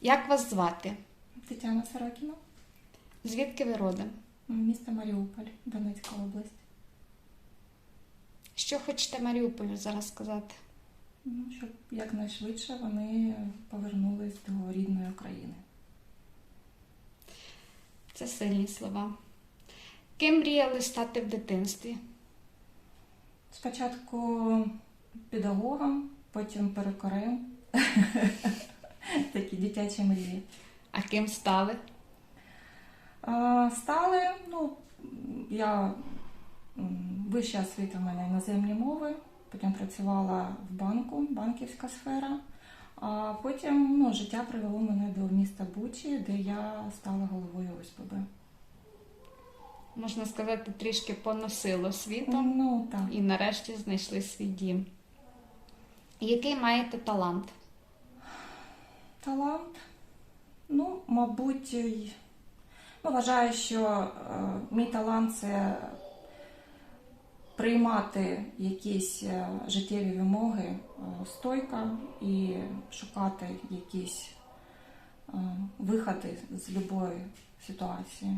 Як вас звати? Тетяна Сорокіна, Звідки ви родом? місто Маріуполь, Донецька область. Що хочете Маріуполю зараз сказати? Ну, щоб якнайшвидше вони повернулись до рідної України. Це сильні слова. Ким мріяли стати в дитинстві? Спочатку педагогом, потім перукарем. Дитячі мрії. А ким стали? А, Стали, ну, я вища освіта в мене іноземні мови, потім працювала в банку, банківська сфера. А потім ну, життя привело мене до міста Бучі, де я стала головою ОСББ. Можна сказати, трішки поносило світом Ну так. і нарешті знайшли свій дім. Який маєте талант? Талант. Ну, мабуть, ну, вважаю, що е, мій талант це приймати якісь е, життєві вимоги стойка і шукати якісь е, виходи з будь-якої ситуації.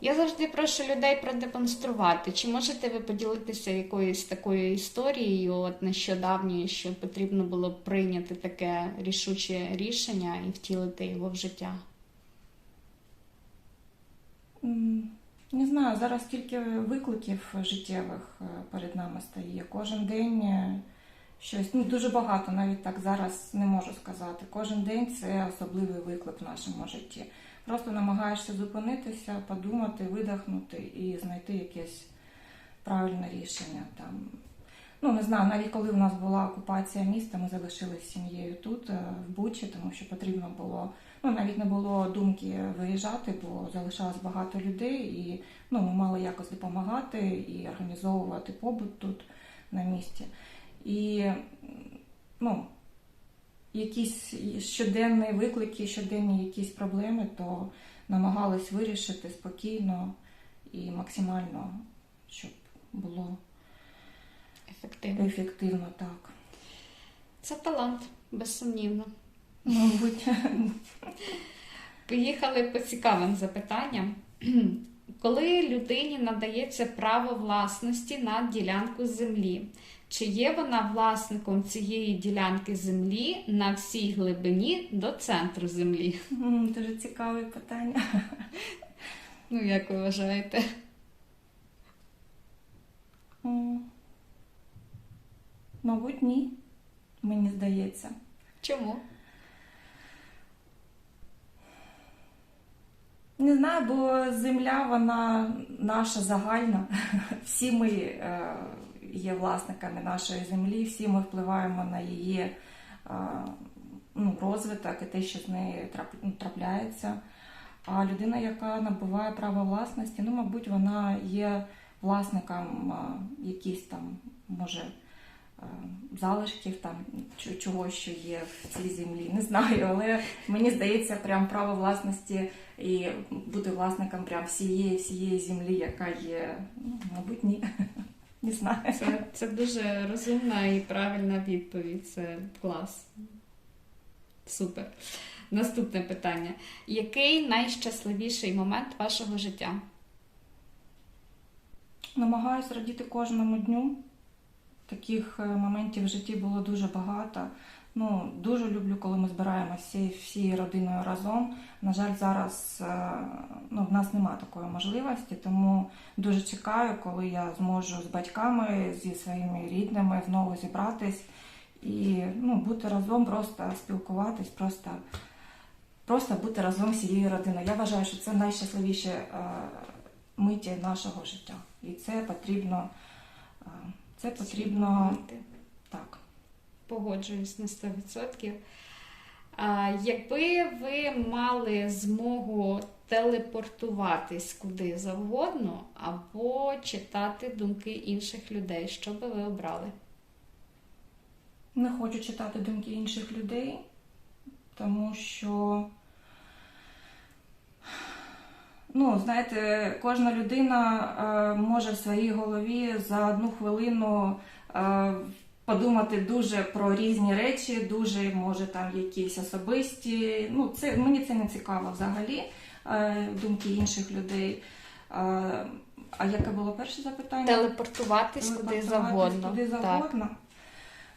Я завжди прошу людей продемонструвати. Чи можете ви поділитися якоюсь такою історією, от нещодавньою, що потрібно було прийняти таке рішуче рішення і втілити його в життя? Не знаю, зараз стільки викликів життєвих е, перед нами стає. Кожен день е, щось, ну дуже багато, навіть так зараз не можу сказати. Кожен день це особливий виклик в нашому житті. Просто намагаєшся зупинитися, подумати, видихнути і знайти якесь правильне рішення. Там. Ну, не знаю, навіть коли у нас була окупація міста, ми залишилися сім'єю тут, е, в Бучі, тому що потрібно було Ну, навіть не було думки виїжджати, бо залишалось багато людей, і ну, ми мали якось допомагати і організовувати побут тут на місці. І ну, якісь щоденні виклики, щоденні якісь проблеми, то намагались вирішити спокійно і максимально, щоб було Ефективно. ефективно так. Це талант, безсумнівно. Мабуть, Поїхали по цікавим запитанням. Коли людині надається право власності на ділянку землі, чи є вона власником цієї ділянки землі на всій глибині до центру землі? Дуже цікаве питання. Ну, як ви вважаєте? Мабуть, ні, мені здається. Чому? Не знаю, бо земля вона наша загальна. Всі ми е, є власниками нашої землі, всі ми впливаємо на її е, ну, розвиток і те, що з нею ну, трапляється. А людина, яка набуває право власності, ну, мабуть, вона є власником е, якісь там, може, е, залишків там ч- чогось, що є в цій землі. Не знаю, але мені здається, прям право власності і бути власником прям всієї всієї землі, яка є, ну, мабуть, ні. Не знаю. Це, це дуже розумна і правильна відповідь. Це клас. Супер. Наступне питання. Який найщасливіший момент вашого життя? Намагаюся радіти кожному дню. Таких е, моментів в житті було дуже багато. Ну, дуже люблю, коли ми збираємося всією родиною разом. На жаль, зараз е, ну, в нас немає такої можливості, тому дуже чекаю, коли я зможу з батьками, зі своїми рідними знову зібратись і ну, бути разом, просто спілкуватись, просто, просто бути разом всією родиною. Я вважаю, що це найщасливіші е, миті нашого життя. І це потрібно, е, це потрібно так. Погоджуюсь на 100%. Якби ви мали змогу телепортуватись куди завгодно або читати думки інших людей, що би ви обрали? Не хочу читати думки інших людей, тому що, ну, знаєте, кожна людина е, може в своїй голові за одну хвилину е, подумати дуже про різні речі, дуже може там якісь особисті. Ну, це мені це не цікаво взагалі, е, думки інших людей. Е, А яке було перше запитання? Телепортуватись куди завгодно. Куди Так. завгодно.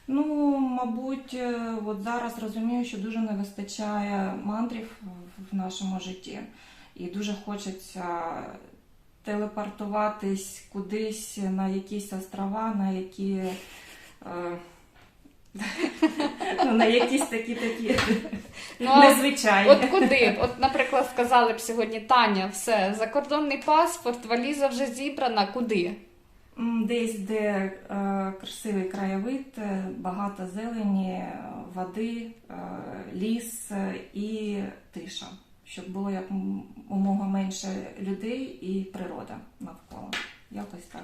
Ну, мабуть, е, от зараз розумію, що дуже не вистачає мандрів в нашому житті. І дуже хочеться телепортуватись кудись на якісь острова, на які. ну, на якісь такі такі Ну, незвичайні. От куди? От, наприклад, сказали б сьогодні Таня, все, закордонний паспорт, валіза вже зібрана, куди? Десь, де е, красивий краєвид, е, багато зелені, е, води, е, ліс е, і тиша, щоб було як умога менше людей і природа навколо. Якось так.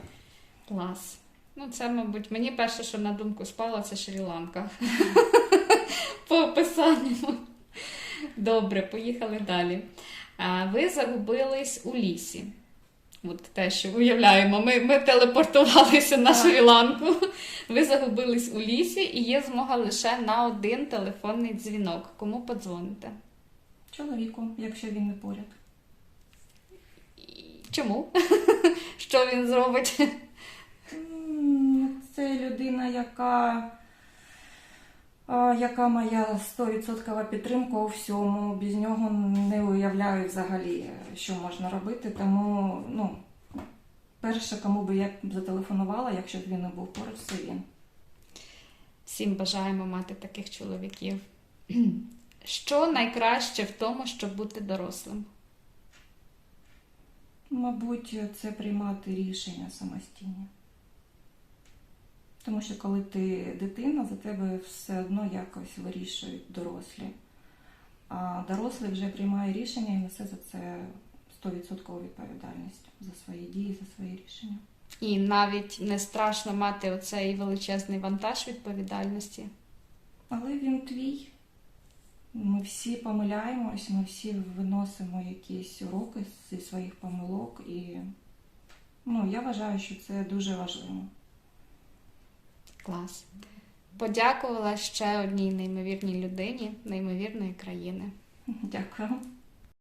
Клас. Ну, це, мабуть, мені перше, що на думку спало, це Шрі-Ланка. По описанню. Добре, поїхали далі. Ви загубились у лісі. От те, що уявляємо, ми, ми телепортувалися на. Шрі-Ланку. Ви загубились у лісі і є змога лише на один телефонний дзвінок. Кому подзвоните? Чоловіку, якщо він не поряд. Чому? Що він зробить? Це людина, яка, яка моя 100% підтримка у всьому. Без нього не уявляю взагалі, що можна робити. Тому, ну, перше, кому би я зателефонувала, якщо б він не був поруч, це він. Всім бажаємо мати таких чоловіків. Що найкраще в тому, щоб бути дорослим? Мабуть, це приймати рішення самостійно. Тому що коли ти дитина, за тебе все одно якось вирішують дорослі. А дорослий вже приймає рішення і несе за це 100% відповідальність за свої дії, за свої рішення. І навіть не страшно мати оцей величезний вантаж відповідальності. Але він твій. Ми всі помиляємось, ми всі виносимо якісь уроки зі своїх помилок, і ну, я вважаю, що це дуже важливо. Клас. Подякувала ще одній неймовірній людині, неймовірної країни. Дякую.